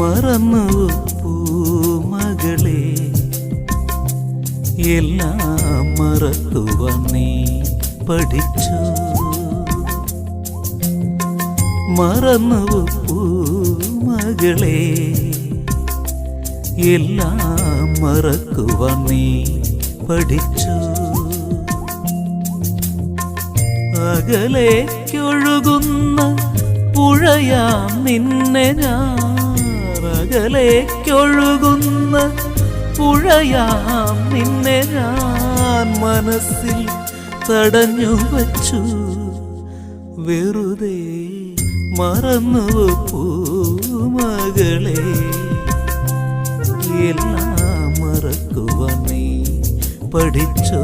മറന്നു പൂമകളെ എല്ലാം മറക്കുവാൻ നീ പഠിച്ചു. മറന്നു പൂമകളെ എല്ലാം മറക്കുവാൻ നീ പഠിച്ചു. അകലേക്കൊഴുകുന്ന പുഴയാം നിന്നെ ഞാൻ. അകലേക്കൊഴുകുന്ന പുഴയാം നിന്നെ ഞാൻ മനസ്സിൽ തടഞ്ഞു വച്ചു. വെറുതെ മറന്നു പൂമകളെ എല്ലാം മറക്കുവാൻ നീ പഠിച്ചോ?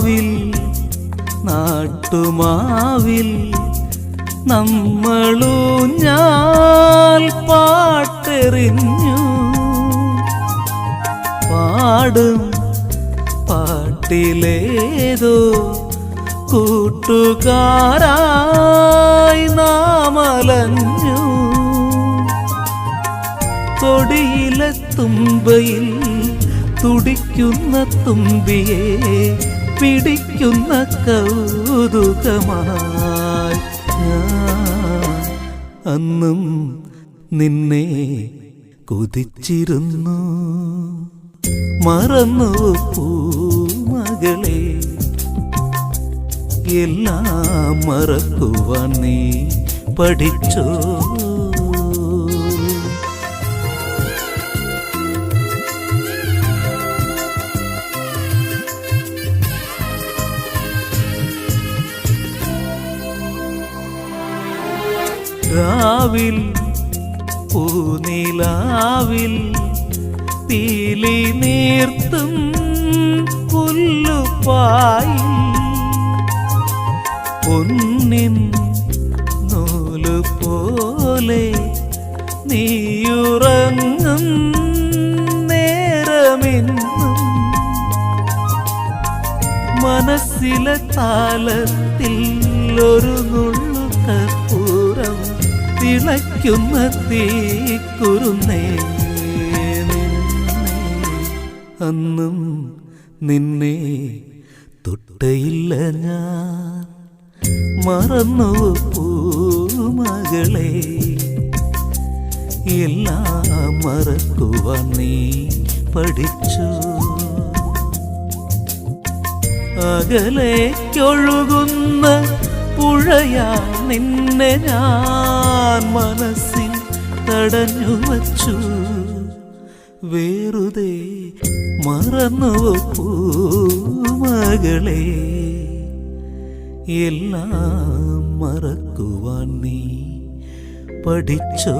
മാവിൽ നാട്ടുമാവിൽ ഞാൻ പാട്ടെറിഞ്ഞു. പാടും പാട്ടിലേതോ കൂട്ടുകാരായി നാമലഞ്ഞു. കൊടിയിലെ തുമ്പയിൽ തുടിക്കുന്ന തുമ്പിയെ പിടിക്കുന്ന കൗതുകമായി അന്നും നിന്നെ കൊതിച്ചിരുന്നു. മറന്നു പൂമകളെ എല്ലാം മറക്കുവാൻ നീ പഠിച്ചോ? രാവിൽ പൂനിലാവിൽ തീലി നീർത്തും പുല്ലുപായിൽ പൊന്നിൻ നൂലു പോലെ നീയുറങ്ങും നേരമെന്നും. മനസ്സിലെ താലത്തിൽ ഒരു നുള്ളു കർപ്പൂരം തിളയ്ക്കുന്ന തീക്കുറുന്നേ അന്നും നിന്നെ തൊട്ടയില്ല ഞാൻ. മറന്നു പൂമകളെ എല്ലാം മറക്കുവാൻ നീ പഠിച്ചു. അകലേക്കൊഴുകുന്ന പുഴയാ നിന്നെ ഞാൻ. മനസ്സിൽ തടഞ്ഞു വച്ചു. വേറുതേ മറന്നു മകളെ. എല്ലാം മറക്കുവാൻ നീ പഠിച്ചോ?